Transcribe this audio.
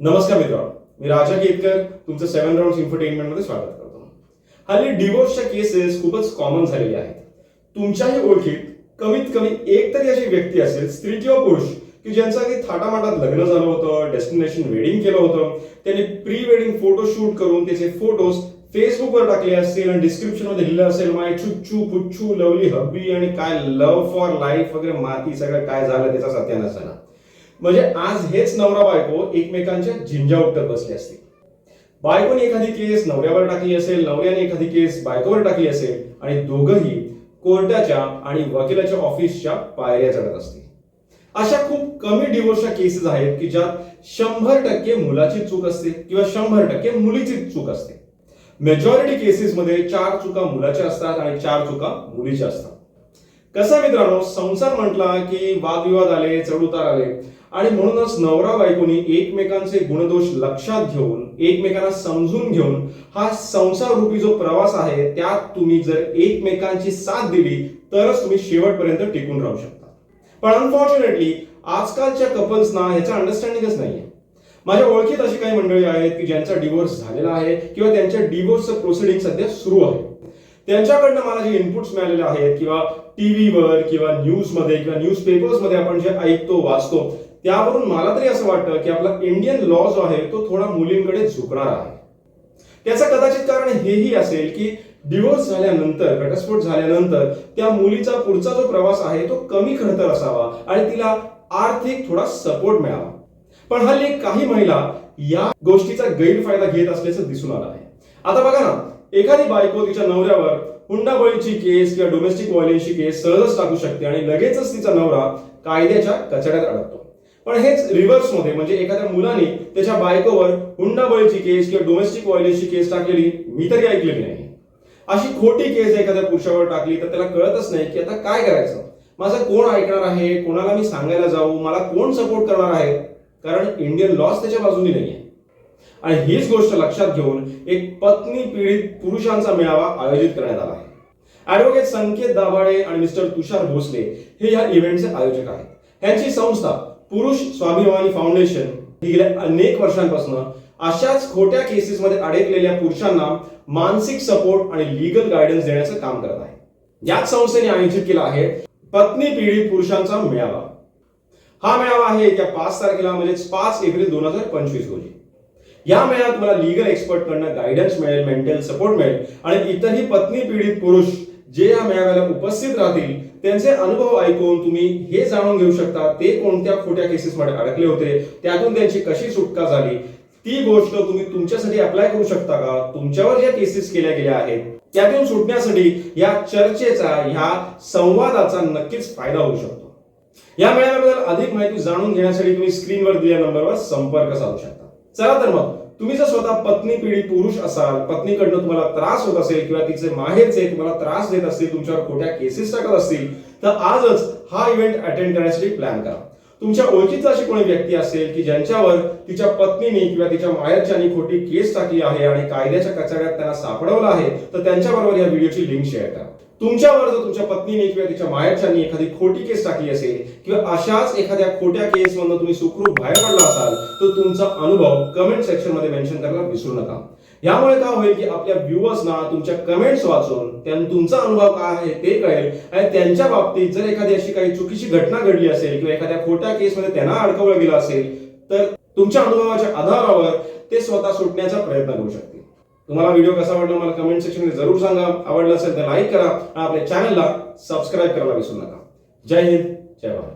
नमस्कार मित्रांनो मी राजा केतकर तुमचं सेव्हन राऊंड इन्फरटेनमेंटमध्ये स्वागत करतो. हल्ली डिवोर्सच्या केसेस खूपच कॉमन झालेल्या आहेत. तुमच्याही ओळखीत कमीत कमी एक तरी अशी व्यक्ती असेल स्त्री किंवा पुरुष की ज्यांचं अगदी थाटामाटात लग्न झालं होतं डेस्टिनेशन वेडिंग केलं होतं त्यांनी प्री वेडिंग फोटो शूट करून त्याचे फोटोज फेसबुकवर टाकले असतील आणि डिस्क्रिप्शनमध्ये लिहिलं असेल माय चुच्चू पुच्छू लवली हब्बी आणि काय लव्ह फॉर लाईफ वगैरे माती सगळं काय झालं त्याचा सत्यानाश झाला. म्हणजे आज हेच नवरा बायको एकमेकांच्या झिंजा उपटत बसले असतील. बायकोने एखादी केस नवऱ्यावर टाकली असेल नवऱ्याने एखादी केस बायकोवर टाकली असेल आणि दोघंही कोर्टाच्या आणि वकिलाच्या ऑफिसच्या पायऱ्या चढत असतील. अशा खूप कमी डिवोर्सच्या केसेस आहेत की ज्यात शंभर टक्के मुलाची चूक असते किंवा शंभर टक्के मुलीची चूक असते. मेजॉरिटी केसेसमध्ये चार चुका मुलाच्या असतात आणि चार चुका मुलीच्या असतात. कसा मित्रांनो संसार म्हटला की वादविवाद आले चढउतार आले. आणि म्हणूनच नवरा बायकोनी एकमेकांचे गुणदोष लक्षात घेऊन एकमेकांना समजून घेऊन हा संसार रूपी जो प्रवास आहे त्यात तुम्ही जर एकमेकांची साथ दिली तरच तुम्ही शेवटपर्यंत टिकून राहू शकता. पण अनफॉर्च्युनेटली आजकालच्या कपल्सना ह्याचा अंडरस्टँडिंगच नाहीये. माझ्या ओळखीत अशी काही मंडळी आहेत की ज्यांचा डिवोर्स झालेला आहे किंवा त्यांच्या डिवोर्सचं प्रोसिडिंग सध्या सुरू आहे. त्यांच्याकडनं मला जे इनपुट्स मिळालेले आहेत किंवा टीव्हीवर किंवा न्यूजमध्ये किंवा न्यूज पेपर्समध्ये आपण जे ऐकतो वाचतो त्यावरून मला तरी असं वाटतं की आपला इंडियन लॉ जो आहे तो थोडा मुलींकडे झुकणार आहे. त्याचं कदाचित कारण हेही असेल की डिवोर्स झाल्यानंतर घटस्फोट झाल्यानंतर त्या मुलीचा पुढचा जो प्रवास आहे तो कमी खडतर असावा आणि तिला आर्थिक थोडा सपोर्ट मिळावा. पण हल्ली काही महिला या गोष्टीचा गैरफायदा घेत असल्याचं दिसून आलं आहे. आता बघा ना एखादी बायको तिच्या नवऱ्यावर हुंडाबळीची केस किंवा डोमेस्टिक व्हायलेन्सची केस सहजच टाकू शकते आणि लगेचच तिचा नवरा कायद्याच्या कचड्यात अडकतो. पण हेच रिव्हर्समध्ये म्हणजे एखाद्या मुलाने त्याच्या बायकोवर हुंडाबळीची केस किंवा डोमेस्टिक व्हायलेन्सची केस टाकलेली मी तरी ऐकलेली नाही. अशी खोटी केस एखाद्या पुरुषावर टाकली तर त्याला कळतच नाही की आता काय करायचं? माझं कोण ऐकणार आहे? कोणाला मी सांगायला जाऊ? मला कोण सपोर्ट करणार आहे? कारण इंडियन लॉस त्याच्या बाजूने आहे आणि हीच गोष्ट लक्षात घेऊन एक पत्नी पीडित पुरुषांचा मेळावा आयोजित करण्यात आला. आहे ॲडव्होकेट संकेत दाभाडे आणि मिस्टर तुषार भोसले हे या इव्हेंटचे आयोजक आहेत. यांची संस्था पुरुष स्वाभिमानी फाउंडेशन ही गेल्या अनेक वर्षांपासून अशाच खोट्या केसेसमध्ये अडकलेल्या पुरुषांना मानसिक सपोर्ट आणि लीगल गायडन्स देण्याचं काम करत आहे. याच संस्थेने आयोजित केला आहे पत्नी पीडित पुरुषांचा मेळावा. हा मेळावा आहे येत्या पाच तारखेला म्हणजेच पाच एप्रिल दोन हजार पंचवीस रोजी. या मेळ्यात मला लिगल एक्सपर्ट कडनं गायडन्स मिळेल मेंटल सपोर्ट मिळेल आणि इतरही पत्नी पीडित पुरुष जे या मेळाव्याला उपस्थित राहतील त्यांचे अनुभव ऐकून तुम्ही हे जाणून घेऊ शकता ते कोणत्या खोट्या केसेसमध्ये अडकले होते त्यातून त्यांची कशी सुटका झाली ती गोष्ट तुम्ही तुमच्यासाठी अप्लाय करू शकता का? तुमच्यावर ज्या केसेस केल्या गेल्या आहेत त्यातून सुटण्यासाठी या चर्चेचा ह्या संवादाचा नक्कीच फायदा होऊ शकतो. या मेळाव्याबद्दल अधिक माहिती जाणून घेण्यासाठी तुम्ही स्क्रीनवर दिलेल्या नंबरवर संपर्क साधू शकता. चला तर मग तुम्ही जर स्वतः पत्नी पिढी पुरुष असाल पत्नीकडनं तुम्हाला त्रास होत असेल किंवा तिचे माहेरचे तुम्हाला त्रास देत असतील तुमच्यावर खोट्या केसेस टाकत असतील तर आजच हा इव्हेंट अटेंड करण्यासाठी प्लॅन करा. तुमच्या ओळखीचा अशी कोणी व्यक्ती असेल की ज्यांच्यावर तिच्या पत्नीने किंवा तिच्या माहेरच्यानी खोटी केस टाकली आहे आणि कायद्याच्या कचाऱ्यात त्यांना सापडवलं आहे तर त्यांच्याबरोबर या व्हिडिओची लिंक शेअर करा. तुमच्यावर जर तुमच्या पत्नीने किंवा तिच्या माहेरच्यानी एखादी खोटी केस टाकली असेल किंवा अशाच एखाद्या खोट्या केस मधून तुम्ही सुखरूप बाहेर पडला असाल तर तुमचा अनुभव कमेंट सेक्शनमध्ये मेन्शन करायला विसरू नका. यामुळे काय होईल की आपल्या व्ह्युअर्सना तुमच्या कमेंट्स वाचून तुमचा अनुभव काय आहे ते कळेल. आणि त्यांच्या बाबतीत जर एखादी अशी काही चुकीची घटना घडली असेल किंवा एखाद्या खोट्या केसमध्ये त्यांना अडकवलं गेलं असेल तर तुमच्या अनुभवाच्या आधारावर ते स्वतः सुटण्याचा प्रयत्न करू शकतील. तुम्हाला व्हिडिओ कसा आवडला मला कमेंट सेक्शनमध्ये जरूर सांगा. आवडला असेल तर लाईक करा आणि आपल्या चॅनलला सबस्क्राईब करायला विसरू नका. जय हिंद जय भारत.